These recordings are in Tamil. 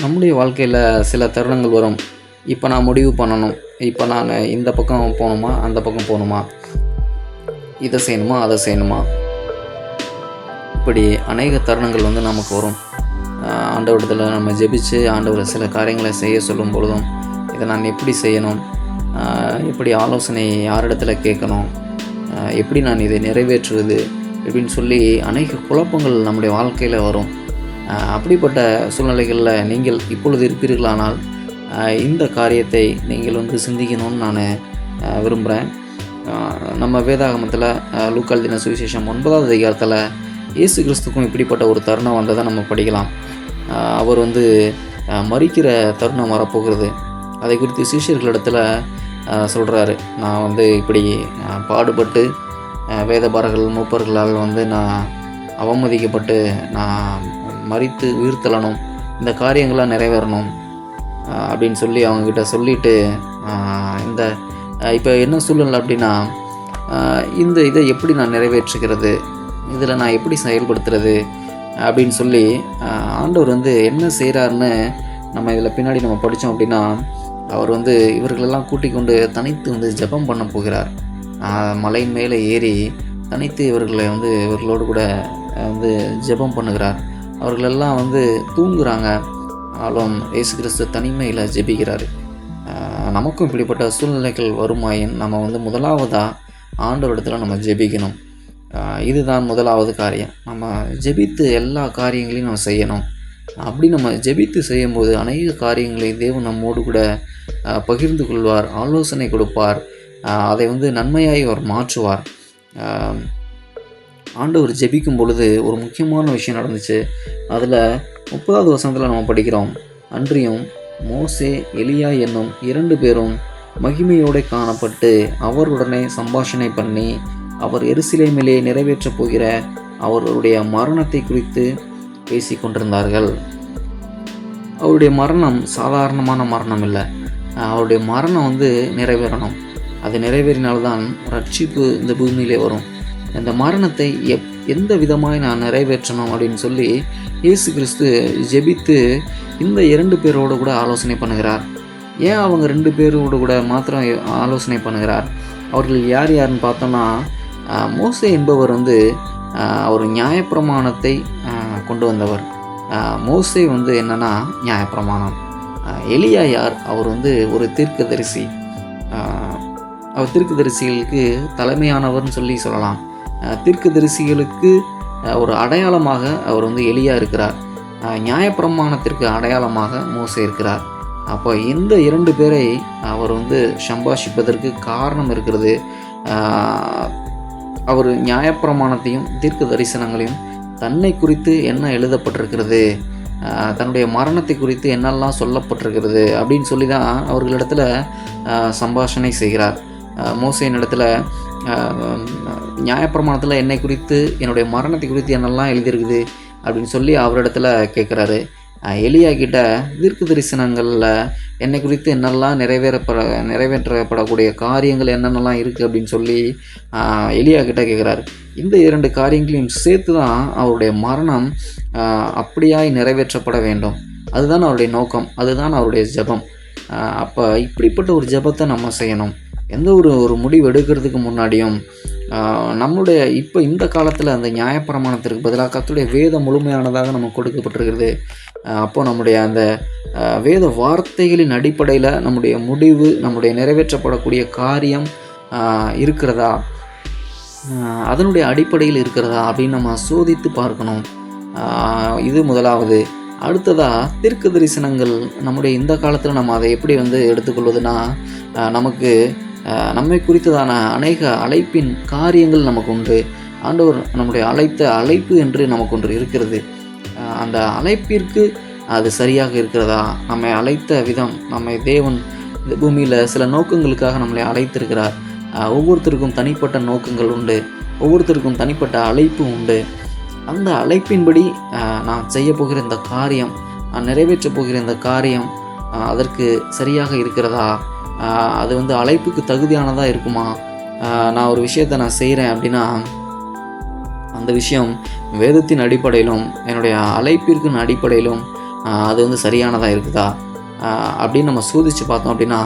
நம்முடைய வாழ்க்கையில் சில தருணங்கள் வரும். இப்போ நான் முடிவு பண்ணணும். இப்போ நான் இந்த பக்கம் போகணுமா? அந்த பக்கம் போகணுமா? இதை செய்யணுமா? அதை செய்யணுமா? இப்படி அநேக தருணங்கள் வந்து நமக்கு வரும். ஆண்டவரத்தில் நம்ம ஜெபிச்சு ஆண்டவர் சில காரியங்களை செய்ய சொல்லும் பொழுதும் இதை நான் எப்படி செய்யணும்? எப்படி ஆலோசனை யாரிடத்துல கேட்கணும்? எப்படி நான் இதை நிறைவேற்றுவது? இப்படின்னு சொல்லி அநேக குழப்பங்கள் நம்முடைய வாழ்க்கையில் வரும். அப்படிப்பட்ட சூழ்நிலைகளில் நீங்கள் இப்பொழுது இருப்பீர்களானால் இந்த காரியத்தை நீங்கள் வந்து சிந்திக்கணும்னு நான் விரும்புகிறேன். நம்ம வேதாகமத்தில் லூக்கால் தின சுவிசேஷம் ஒன்பதாவது அதிகாரத்தில் இயேசு கிறிஸ்துக்கும் இப்படிப்பட்ட ஒரு தருணம் வந்ததை நம்ம படிக்கலாம். அவர் வந்து மறிக்கிற தருணம் வரப்போகிறது. அதை குறித்து சிஷியர்களிடத்தில் சொல்கிறாரு நான் வந்து இப்படி பாடுபட்டு வேதபாரர்கள் மூப்பர்களால் வந்து நான் அவமதிக்கப்பட்டு நான் மறித்து உயிர் தள்ளணும் இந்த காரியங்கள்லாம் நிறைவேறணும் அப்படின்னு சொல்லி அவங்கக்கிட்ட சொல்லிட்டு இந்த இப்போ என்ன சூழ்நிலை அப்படின்னா இந்த இதை எப்படி நான் நிறைவேற்றுகிறது இதில் நான் எப்படி செயல்படுத்துறது அப்படின்னு சொல்லி ஆண்டவர் வந்து என்ன செய்கிறாருன்னு நம்ம இதில் பின்னாடி நம்ம படித்தோம் அப்படின்னா அவர் வந்து இவர்களெல்லாம் கூட்டிக் கொண்டு தனித்து வந்து ஜெபம் பண்ண போகிறார். மலையின் மேலே ஏறி தனித்து இவர்களை வந்து இவர்களோடு கூட வந்து ஜெபம் பண்ணுகிறார். அவர்களெல்லாம் வந்து தூங்குகிறாங்க ஆனாலும் இயேசு கிறிஸ்து தனிமையில் ஜெபிக்கிறார். நமக்கும் இப்படிப்பட்ட சூழ்நிலைகள் வருமாயின் நம்ம வந்து முதலாவதாக ஆண்டவரிடத்தில் நம்ம ஜெபிக்கணும். இதுதான் முதலாவது காரியம். நம்ம ஜெபித்து எல்லா காரியங்களையும் நம்ம செய்யணும். அப்படி நம்ம ஜெபித்து செய்யும்போது அநேக காரியங்களை தேவன் நம்மோடு கூட பகிர்ந்து கொள்வார் ஆலோசனை கொடுப்பார். அதை வந்து நன்மையாய் அவர் மாற்றுவார். ஆண்டவர் ஜெபிக்கும் பொழுது ஒரு முக்கியமான விஷயம் நடந்துச்சு. அதில் முப்பதாவது வசனத்தில் நம்ம படிக்கிறோம். அன்றியும் மோசே எலியா என்னும் இரண்டு பேரும் மகிமையோடு காணப்பட்டு அவருடனே சம்பாஷணை பண்ணி அவர் எருசிலேமிலே நிறைவேற்றப் போகிற அவர்களுடைய மரணத்தை குறித்து பேசிக் கொண்டிருந்தார்கள். அவருடைய மரணம் சாதாரணமான மரணம் இல்லை. அவருடைய மரணம் வந்து நிறைவேறணும். அது நிறைவேறினால்தான் ரட்சிப்பு இந்த பூமியிலே வரும். இந்த மரணத்தை எப் எந்த விதமாய் நான் நிறைவேற்றணும் அப்படின்னு சொல்லி இயேசு கிறிஸ்து ஜெபித்து இந்த இரண்டு பேரோடு கூட ஆலோசனை பண்ணுகிறார். ஏன் அவங்க ரெண்டு பேரோடு கூட மாத்திரம் ஆலோசனை பண்ணுகிறார்? அவர்கள் யார் யாருன்னு பார்த்தோம்னா மோசே என்பவர் வந்து அவர் நியாயப்பிரமாணத்தை கொண்டு வந்தவர். மோசே வந்து என்னன்னா நியாயப்பிரமாணம். ஆஹ், எலியா யார்? அவர் வந்து ஒரு தீர்க்கதரிசி. அவர் தீர்க்கதரிசிகளுக்கு தலைமையானவர்னு சொல்லி சொல்லலாம். ஆஹ், தீர்க்கதரிசிகளுக்கு ஒரு அடையாளமாக அவர் வந்து எளியாக இருக்கிறார். நியாயப்பிரமாணத்திற்கு அடையாளமாக மோசே இருக்கிறார். அப்போ இந்த இரண்டு பேரை அவர் வந்து சம்பாஷிப்பதற்கு காரணம் இருக்கிறது. அவர் நியாயப்பிரமாணத்தையும் தீர்க்க தரிசனங்களையும் தன்னை குறித்து என்ன எழுதப்பட்டிருக்கிறது? தன்னுடைய மரணத்தை குறித்து என்னெல்லாம் சொல்லப்பட்டிருக்கிறது? அப்படின்னு சொல்லி தான் அவர்களிடத்துல சம்பாஷணை செய்கிறார். மோசையின் இடத்துல நியாயப்பிரமாணத்தில் என்னை குறித்து என்னுடைய மரணத்தை குறித்து என்னெல்லாம் எழுதியிருக்குது அப்படின்னு சொல்லி அவரிடத்துல கேட்குறாரு. எலியா கிட்ட தீர்க்கு தரிசனங்களில் என்னை குறித்து என்னெல்லாம் நிறைவேறப்பட நிறைவேற்றப்படக்கூடிய காரியங்கள் என்னென்னலாம் இருக்குது அப்படின்னு சொல்லி ஆஹ், எலியா கிட்ட கேட்குறாரு. இந்த இரண்டு காரியங்களையும் சேர்த்து தான் அவருடைய மரணம் அப்படியாய் நிறைவேற்றப்பட வேண்டும். அதுதான் அவருடைய நோக்கம் அதுதான் அவருடைய ஜெபம். அப்போ இப்படிப்பட்ட ஒரு ஜெபத்தை நம்ம செய்யணும். எந்த ஒரு ஒரு முடிவு எடுக்கிறதுக்கு முன்னாடியும் நம்மளுடைய இப்போ இந்த காலத்தில் அந்த நியாயப்பிரமாணத்திற்கு பதிலாக கத்துடைய வேதம் முழுமையானதாக நமக்கு கொடுக்கப்பட்டிருக்கிறது. அப்போது அப்போ நம்முடைய அந்த வேத வார்த்தைகளின் அடிப்படையில் நம்முடைய முடிவு நம்முடைய நிறைவேற்றப்படக்கூடிய காரியம் இருக்கிறதா? அதனுடைய அடிப்படையில் இருக்கிறதா அப்படின்னு நம்ம சோதித்து பார்க்கணும். இது முதலாவது. அடுத்ததாக தீர்க்க தரிசனங்கள் நம்முடைய இந்த காலத்தில் நம்ம அதை எப்படி வந்து எடுத்துக்கொள்வதுன்னா நமக்கு நம்மை குறித்ததான அநேக அழைப்பின் காரியங்கள் நமக்கு உண்டு ஆண்டவர் நம்முடைய அழைத்த அழைப்பு என்று நமக்கு ஒன்று இருக்கிறது அந்த அழைப்பிற்கு அது சரியாக இருக்கிறதா? நம்மை அழைத்த விதம் நம்மை தேவன் இந்த பூமியில் சில நோக்கங்களுக்காக நம்மளை அழைத்திருக்கிறார். ஒவ்வொருத்தருக்கும் தனிப்பட்ட நோக்கங்கள் உண்டு. ஒவ்வொருத்தருக்கும் தனிப்பட்ட அழைப்பு உண்டு. அந்த அழைப்பின்படி நான் செய்ய போகிற இந்த காரியம் நான் நிறைவேற்றப் போகிற இந்த காரியம் அதற்கு சரியாக இருக்கிறதா? அது வந்து அழைப்புக்கு தகுதியானதாக இருக்குமா? நான் ஒரு விஷயத்தை நான் செய்கிறேன் அப்படின்னா அந்த விஷயம் வேதத்தின் அடிப்படையிலும் என்னுடைய அழைப்பிற்கின் அடிப்படையிலும் அது வந்து சரியானதாக இருக்குதா? அப்படின்னு நம்ம சோதித்து பார்த்தோம் அப்படின்னா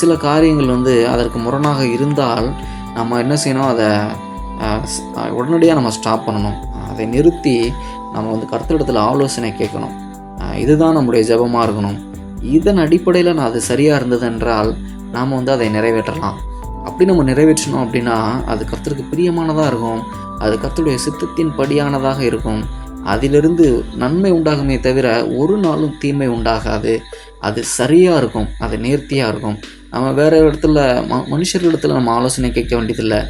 சில காரியங்கள் வந்து அதற்கு முரணாக இருந்தால் நம்ம என்ன செய்யணும்? அதை உடனடியாக நம்ம ஸ்டாப் பண்ணணும். அதை நிறுத்தி நம்ம வந்து கருத்திடத்தில் ஆலோசனை கேட்கணும். இதுதான் நம்முடைய ஜெபமாக இருக்கணும். இதன் அடிப்படையில் நான் அது சரியாக இருந்தது என்றால் நாம் வந்து அதை நிறைவேற்றலாம். அப்படி நம்ம நிறைவேற்றினோம் அப்படின்னா அது கர்த்தருக்கு பிரியமானதாக இருக்கும். அது கர்த்தருடைய சித்தத்தின் படியானதாக இருக்கும். அதிலிருந்து நன்மை உண்டாகுமே தவிர ஒரு நாளும் தீமை உண்டாகாது. அது சரியாக இருக்கும். அது நேர்த்தியாக இருக்கும். நம்ம வேறு இடத்துல ம மனுஷர்களிடத்தில் நம்ம ஆலோசனை கேட்க வேண்டியதில்லை.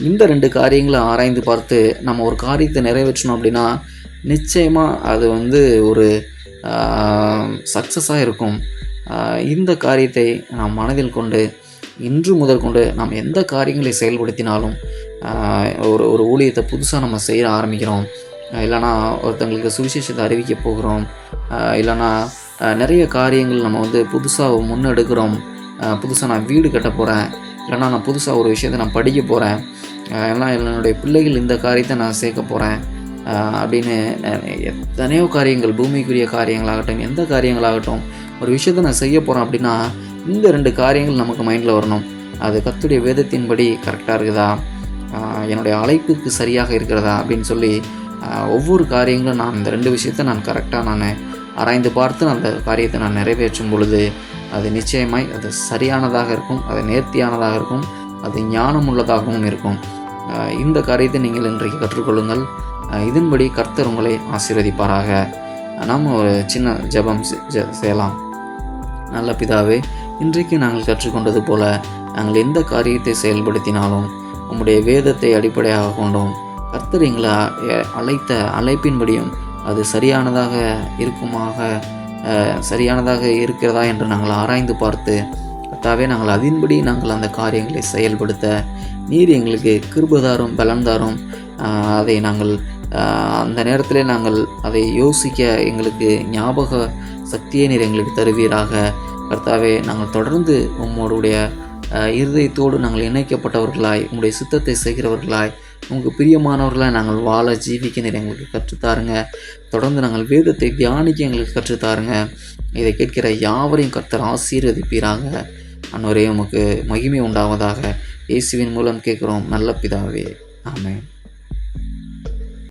இந்த ரெண்டு காரியங்களை ஆராய்ந்து பார்த்து நம்ம ஒரு காரியத்தை நிறைவேற்றணும் அப்படின்னா நிச்சயமாக அது வந்து ஒரு சக்ஸஸாக இருக்கும். இந்த காரியத்தை நாம் மனதில் கொண்டு இன்று முதல் கொண்டு நாம் எந்த காரியங்களை செயல்படுத்தினாலும் ஒரு ஒரு ஊழியத்தை புதுசாக நம்ம செய்ய ஆரம்பிக்கிறோம். இல்லைனா ஒருத்தங்களுக்கு சுவிசேஷத்தை அறிவிக்க போகிறோம். இல்லைனா நிறைய காரியங்கள் நம்ம வந்து புதுசாக முன்னெடுக்கிறோம். புதுசாக நான் வீடு கட்ட போகிறேன் இல்லைனா நான் புதுசாக ஒரு விஷயத்தை நான் படிக்க போகிறேன் ஏன்னா என்னுடைய பிள்ளைகள் இந்த காரியத்தை நான் சேர்க்க போகிறேன் அப்படின்னு எத்தனையோ காரியங்கள் பூமிக்குரிய காரியங்களாகட்டும் எந்த காரியங்களாகட்டும் ஒரு விஷயத்தை நான் செய்ய போகிறேன் அப்படின்னா இந்த ரெண்டு காரியங்கள் நமக்கு மைண்டில் வரணும். அது கத்துடைய வேதத்தின்படி கரெக்டாக இருக்குதா? என்னுடைய அழைப்புக்கு சரியாக இருக்கிறதா? அப்படின்னு சொல்லி ஒவ்வொரு காரியங்களும் நான் இந்த ரெண்டு விஷயத்தை நான் கரெக்டாக நான் ஆராய்ந்து பார்த்து அந்த காரியத்தை நான் நிறைவேற்றும் பொழுது அது நிச்சயமாய் அது சரியானதாக இருக்கும் அது நேர்த்தியானதாக இருக்கும் அது ஞானமுள்ளதாகவும் இருக்கும். இந்த காரியத்தை நீங்கள் இன்றைக்கு கற்றுக்கொள்ளுங்கள். இதன்படி கர்த்தர் உங்களை ஆசீர்வதிப்பாராக. நாம் ஒரு சின்ன ஜெபம் செ- செய்யலாம். நல்ல பிதாவே இன்றைக்கு நாங்கள் கற்றுக்கொண்டது போல நாங்கள் எந்த காரியத்தை செயல்படுத்தினாலும் உம்முடைய வேதத்தை அடிப்படையாக கொண்டோம். கர்த்தர் எங்களை அழைத்த அழைப்பின்படியும் அது சரியானதாக இருக்குமாக சரியானதாக இருக்கிறதா என்று நாங்கள் ஆராய்ந்து பார்த்து கர்த்தாவே நாங்கள் அதன்படி நாங்கள் அந்த காரியங்களை செயல்படுத்த நீர் எங்களுக்கு கிருபதாரும் பலன்தாரும் அதை நாங்கள் அந்த நேரத்தில் நாங்கள் அதை யோசிக்க எங்களுக்கு ஞாபக சக்தியை நீர் எங்களுக்கு தருவீராக. கர்த்தாவே நாங்கள் தொடர்ந்து உம்முடைய இருதயத்தோடு நாங்கள் இணைக்கப்பட்டவர்களாய் உங்களுடைய சித்தத்தை செய்கிறவர்களாய் உங்களுக்கு பிரியமானவர்களாக நாங்கள் வாழ ஜீவிக்க நீர் எங்களுக்கு கற்றுத்தாருங்க. தொடர்ந்து நாங்கள் வேதத்தை தியானிக்க எங்களுக்கு கற்றுத்தாருங்க. இதை கேட்கிற யாவரையும் கர்த்தர் ஆசீர்வதிப்பீராக. அன்னவரே உமக்கு மகிமை உண்டாவதாக. இயேசுவின் மூலம் கேட்குறோம். நல்ல பிதாவே. ஆமென்.